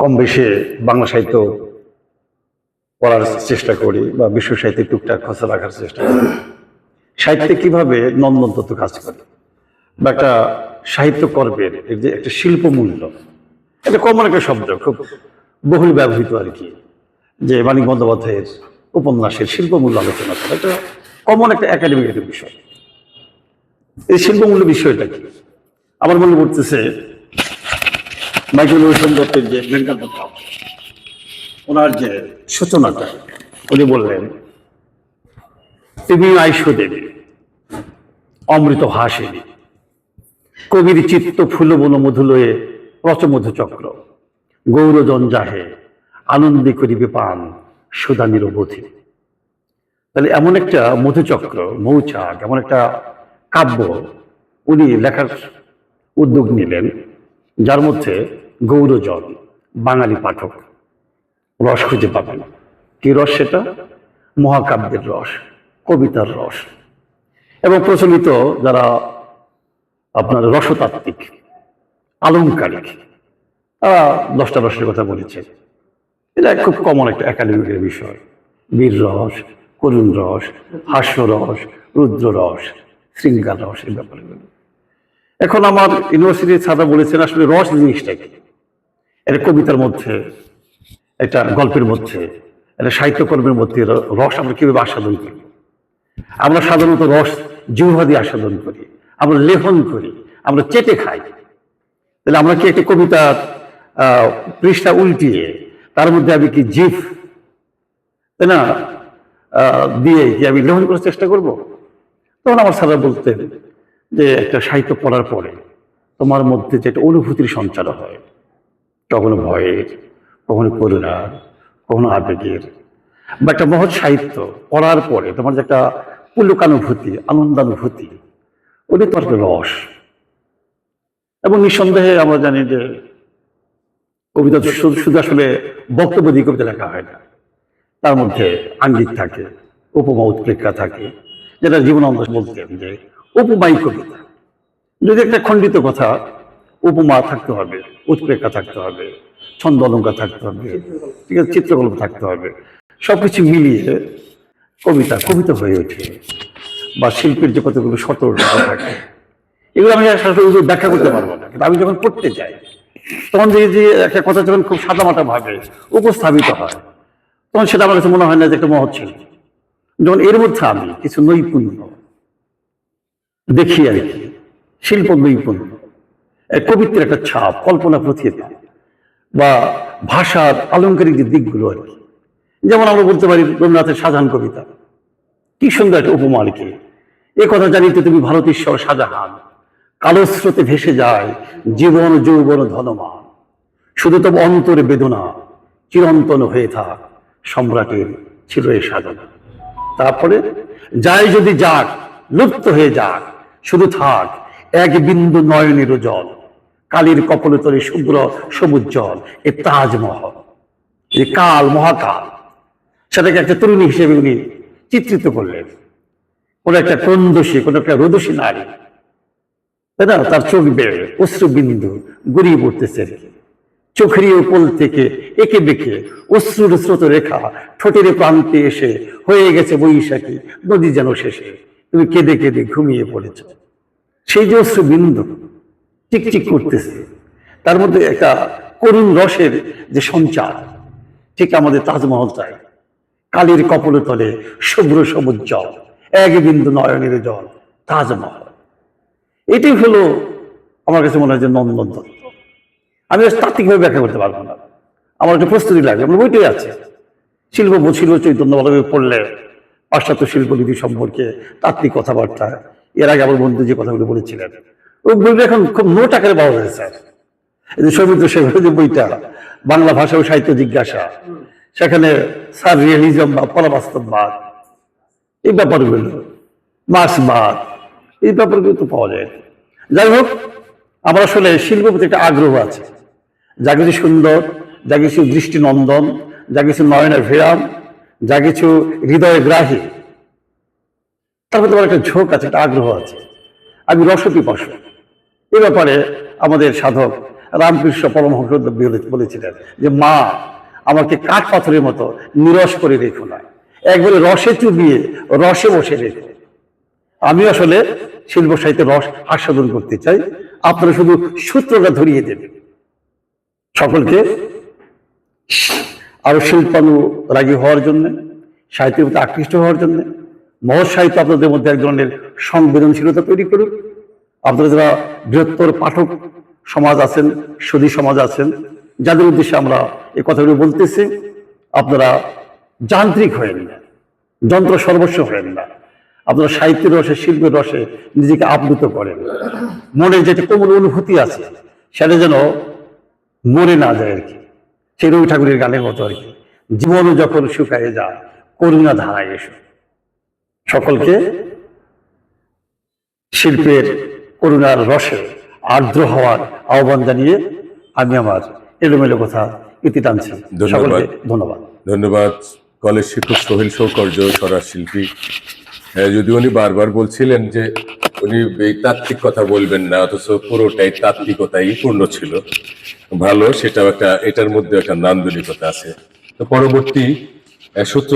কম বেশি বাংলা সাহিত্য পড়ার চেষ্টা করি বা বিশ্ব সাহিত্যে টুকটাক খসা রাখার চেষ্টা করি। সাহিত্যে কীভাবে নন্দন তত্ত্ব কাজ করে? বা একটা সাহিত্য কর্মের যে একটা শিল্প মূল্য, এটা কমন একটা শব্দ, খুব বহুল ব্যবহৃত আর কি। যে মানিক বন্দ্যোপাধ্যায়ের উপন্যাসের শিল্প মূল্য আলোচনা করা, এটা কমন একটা একাডেমিক একটা বিষয়। এই শিল্পমূল্য বিষয়টা কি? আমার মনে পড়তেছে মাইকেল রোশন দত্তের যে কাপ ওনার যে সূচনাটা, উনি বললেন, তুমি আইস দেবী, অমৃত হাসিনী কবির চিত্ত ফুল বন মধুলয়ে রচমধু চক্র, গৌরজন যাহে, আনন্দে করিবে পান সুদা নিরবধি তাহলে এমন একটা মধুচক্র মৌচাক, এমন একটা কাব্য উনি লেখার উদ্যোগ নিলেন, যার মধ্যে গৌরজন, বাঙালি পাঠক। রস খুঁজে পাবেন। কি রস সেটা? মহাকাব্যের রস, কবিতার রস। এবং প্রচলিত যারা আপনার রসতাত্ত্বিক আলংকারিক তারা দশটা রসের কথা বলেছে। এটা খুব কমন একটা একাডেমিকের বিষয়। বীর রস, করুণ রস হাস্যরস রুদ্র রস, শৃঙ্গার রস, এই ব্যাপারগুলো। এখন আমার ইউনিভার্সিটির ছাত্র বলেছেন আসলে রস জিনিসটা কি? এটা কবিতার মধ্যে একটা গল্পের মধ্যে একটা সাহিত্যকর্মের মধ্যে রস আমরা কীভাবে আস্বাদন করি? আমরা সাধারণত রস জিহ্বা দিয়ে আস্বাদন করি আমরা লেখন করি আমরা চেটে খাই। তাহলে আমরা কি একটা কবিতার আহ, পৃষ্ঠা উল্টিয়ে তার মধ্যে আমি কি জিভ তাই না? দিয়ে কি আমি লেখন করার চেষ্টা করব? তখন আমার স্যারা বলতেন যে একটা সাহিত্য পড়ার পরে তোমার মধ্যে যে একটা অনুভূতির সঞ্চার হয় কখনো ভয়ের কখনো করুণার কখনো আবেগের। বা একটা মহৎ সাহিত্য পড়ার পরে তোমার যে একটা পুলকানুভূতি, আনন্দানুভূতি, ওটা তোমার একটা রস। এবং নিঃসন্দেহে আমরা জানি যে কবিতা শুধু আসলে বক্তব্য দিয়ে কবিতা লেখা হয় না। তার মধ্যে আঙ্গিক থাকে, উপমা উৎপ্রেক্ষা থাকে, যেটা জীবনানন্দ বলতেন যে উপমাই কবিতা। যদি একটা খণ্ডিত কথা উপমা থাকতে হবে উৎপ্রেক্ষা থাকতে হবে, ছন্দ অলঙ্কার থাকতে হবে, ঠিক আছে, চিত্রকল্প থাকতে হবে। সবকিছু মিলিয়ে কবিতা কবিতা হয়ে ওঠে বা শিল্পের যে কতগুলো সতর্ক থাকে, এগুলো আমি আসলে ব্যাখ্যা করতে পারব না, কিন্তু আমি যখন পড়তে যাই, তখন যে যে একটা কথা যখন খুব সাদামাটা ভাবে, উপস্থাপিত হয়, তখন সেটা আমার কাছে মনে হয় না যে একটা মহৎ ছিল যখন এর মধ্যে আমি কিছু নৈপুণ্য দেখি আর কি, শিল্প নৈপুণ্য কবিত্বের একটা ছাপ, কল্পনা প্রথিতা। বা ভাষার আলংকারিক যে দিকগুলো আর কি। যেমন আমরা বলতে পারি রবীন্দ্রনাথের সাধারণ কবিতা। কি সুন্দর একটা উপমা আর কি। এ কথা জানিতে তুমি ভারতীশ্বর শাহজাহান। কালো স্রোতে ভেসে যায় জীবন যৌবন ধনমান। শুধু তব অন্তরে বেদনা চিরন্তন হয়ে থাক সম্রাটের ছিল এই সাধনা। তারপরে, যায় যদি যাক, লুপ্ত হয়ে যাক, শুধু থাক এক বিন্দু নয়নের জল। কালীর কপলে তলে শুভ্র সবুজ জল, এ তাজমহল এই কাল মহাকাল। সেটাকে একটা তরুণী হিসেবে উনি চিত্রিত করলেন। কোন একটা ক্রন্দসী কোন একটা রোদসী নারী। তাই তার চোখ বেড়ে অশ্রু বিন্দু গড়িয়ে পড়তেছে। চোখের উপল থেকে একে বেঁকে অশ্রুর স্রোত রেখা ঠোঁটের প্রান্তে এসে হয়ে গেছে বৈশাখী, নদী যেন শেষে। তুমি কেঁদে কেঁদে ঘুমিয়ে পড়েছ। সেই যে অশ্রু টিকটিক করতেছে। তার মধ্যে একটা করুণ রসের যে সঞ্চার, ঠিক আমাদের তাজমহল চাই কালীর কপলে তলে শুভ্র সবুজ জল এক বিন্দু নয়নের জল, তাজমহল। এটাই হলো আমার কাছে মনে হয় যে নন্দন দত্ত আমি তাত্ত্বিকভাবে ব্যাখ্যা করতে পারব না। আমার একটা প্রস্তুতি লাগে আমার বইটাই আছে। শিল্প শিল্প চৈতন্য বলভাবে পড়লে পাশ্চাত্য শিল্পনীতি সম্পর্কে তাত্ত্বিক কথাবার্তা। এর আগে আমার বন্ধু যে কথাগুলো বলেছিলেন ওই বইটা এখন খুব নোট আকারে পাওয়া যায় স্যার। সৌমিত্র শেখরের যে বইটা, বাংলা ভাষা ও সাহিত্য জিজ্ঞাসা, সেখানে স্যার রিয়েলিজম বা পরাবাস্তববাদ, এই ব্যাপারগুলো, মার্ক্সবাদ, এই ব্যাপারগুলো তো পাওয়া যায়। যাই হোক, আমার আসলে শিল্প প্রতি একটা আগ্রহ আছে। যা কিছু সুন্দর, যা কিছু দৃষ্টিনন্দন, যা কিছু নয়নের ভিরাম যা কিছু হৃদয় গ্রাহী তার মধ্যে আমার একটা ঝোঁক আছে, একটা আগ্রহ আছে। আমি রসপিপাসু। এ ব্যাপারে আমাদের সাধক রামকৃষ্ণ পরমহংস বলে- বলেছিলেন যে, মা, আমাকে কাঠ পাথরের মতো নিরস করে রেখো না। একবারে রসে চুবিয়ে রসে বসে রেখো। আমি আসলে শিল্প সাহিত্যের রস আস্বাদন করতে চাই। আপনারা শুধু সূত্রটা ধরিয়ে দেবেন। সকলকে আরও শিল্পানুরাগী হওয়ার জন্য, সাহিত্যের প্রতি আকৃষ্ট হওয়ার জন্য, মহৎ সাহিত্য আপনাদের মধ্যে এক ধরনের সংবেদনশীলতা তৈরি করুক। আপনারা যারা বৃহত্তর পাঠক সমাজ আছেন সুদী সমাজ আছেন, যাদের উদ্দেশ্যে আমরা এই কথাগুলো বলতেছি, আপনারা যান্ত্রিক হয়েন না যন্ত্র সর্বস্ব হয়েন না আপনারা সাহিত্যের রসে, শিল্পের রসে নিজেকে আপ্লুত করেন। মনে যেটা কোমল অনুভূতি আছে, সেটা যেন মরে না যায় আর কি। সেই রবি ঠাকুরের গানের মতো আর কি। জীবন যখন শুকায় যায়, করুণা ধারায় এসো। সকলকে শিল্পের করুণার রসে আর্দ্র হওয়ার আহ্বান জানিয়ে আমি আমার এলোমেলো কথা ইতি টানছি। সকলকে ধন্যবাদ। ধন্যবাদ। কলেজ শিক্ষক সোহেল সৌকর্য সরার শিল্পী হ্যাঁ, যদি উনি বারবার বলছিলেন যে উনি এই তাত্ত্বিক কথা বলবেন না অথচ পুরোটাই তাত্ত্বিকতাই পূর্ণ ছিল। ভালো সেটাও একটা এটার মধ্যে একটা নান্দনিকতা আছে। তো পরবর্তী সূত্র